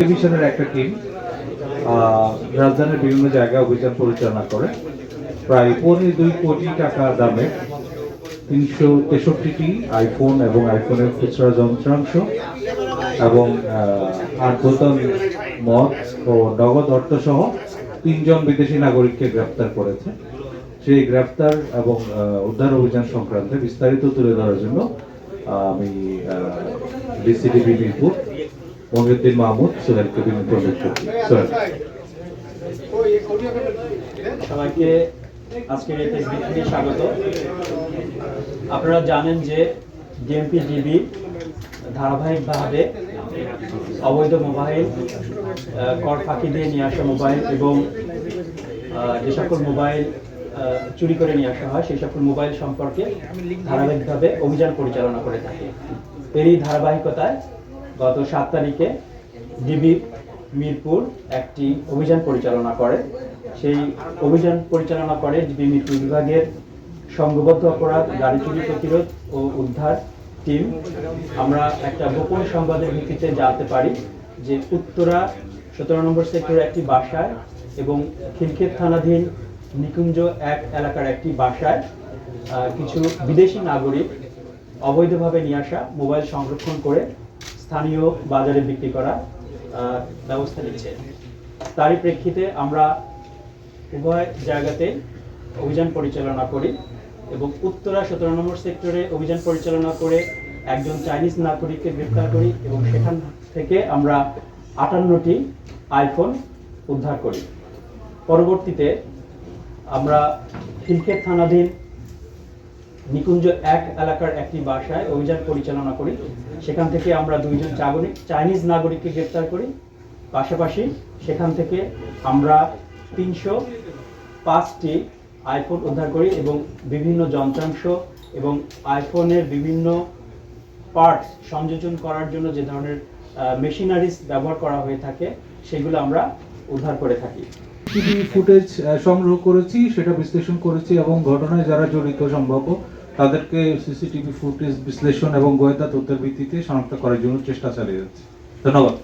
ডিভিশনের একটা টিম রাজধানীর বিভিন্ন জায়গায় অভিযান পরিচালনা করে। প্রায় পৌনে দুই কোটি টাকা দামে তিনশো তেষট্টিটি আইফোন এবং আইফোনের খুচরা যন্ত্রাংশ এবং আট মদ ও নগদ অর্থ সহ তিনজন বিদেশি নাগরিককে গ্রেপ্তার করেছে। সেই গ্রেপ্তার এবং উদ্ধার অভিযান সংক্রান্তে বিস্তারিত তুলে ধরার জন্য আমি ডিসিডিবি মিরপুর। মহিউদ্দিন মাহমুদ সোহেলকে বিনীত অনুরোধ করছি সোহেল সবাইকে আজকের এই স্বাগত। আপনারা জানেন যে ডিএমপি ডিবি ধারাবাহিকভাবে অবৈধ মোবাইল কর ফাঁকি দিয়ে নিয়ে আসা মোবাইল এবং যে সকল মোবাইল চুরি করে নিয়ে আসা হয়, সেই সকল মোবাইল সম্পর্কে ধারাবাহিকভাবে অভিযান পরিচালনা করে থাকে। এরই ধারাবাহিকতায় গত সাত তারিখে ডিবি মিরপুর একটি অভিযান পরিচালনা করে। সেই অভিযান পরিচালনা করে ডিবি মিরপুর বিভাগের সংঘবদ্ধ অপরাধ, গাড়ি চুরি প্রতিরোধ ও উদ্ধার টিম। আমরা একটা গোপন সংবাদের ভিত্তিতে জানতে পারি যে উত্তরা সতেরো নম্বর সেক্টরের একটি বাসায় এবং খিলক্ষেত থানাধীন নিকুঞ্জ এক এলাকার একটি বাসায় কিছু বিদেশি নাগরিক অবৈধভাবে নিয়ে আসা মোবাইল সংরক্ষণ করে স্থানীয় বাজারে বিক্রি করা ব্যবস্থা নিচ্ছে। তারই প্রেক্ষিতে আমরা উভয় জায়গাতে অভিযান পরিচালনা করি এবং উত্তরা সতেরো নম্বর সেক্টরে অভিযান পরিচালনা করে একজন চাইনিজ নাগরিককে গ্রেপ্তার করি এবং সেখান থেকে আমরা আটান্নটি আইফোন উদ্ধার করি। পরবর্তীতে আমরা খিলক্ষেত থানাধীন নিকুঞ্জ এক এলাকার একটি বাসায় অভিযান পরিচালনা করি। সেখান থেকে আমরা দুইজন চাগরিক চাইনিজ নাগরিককে গ্রেপ্তার করি। পাশাপাশি সেখান থেকে আমরা তিনশো পাঁচটি আইফোন উদ্ধার করি এবং বিভিন্ন যন্ত্রাংশ এবং আইফোনের বিভিন্ন পার্টস সংযোজন করার জন্য যে ধরনের মেশিনারিজ ব্যবহার করা হয়ে থাকে, সেগুলো আমরা উদ্ধার করে থাকি। ফুটেজ সংগ্রহ করেছি, সেটা বিশ্লেষণ করেছি এবং ঘটনায় যারা জড়িত, সম্ভাব্য তাদেরকে সিসিটিভি ফুটেজ বিশ্লেষণ এবং গোয়েন্দা তথ্যের ভিত্তিতে শনাক্ত করার জন্য চেষ্টা চালিয়ে যাচ্ছে। ধন্যবাদ।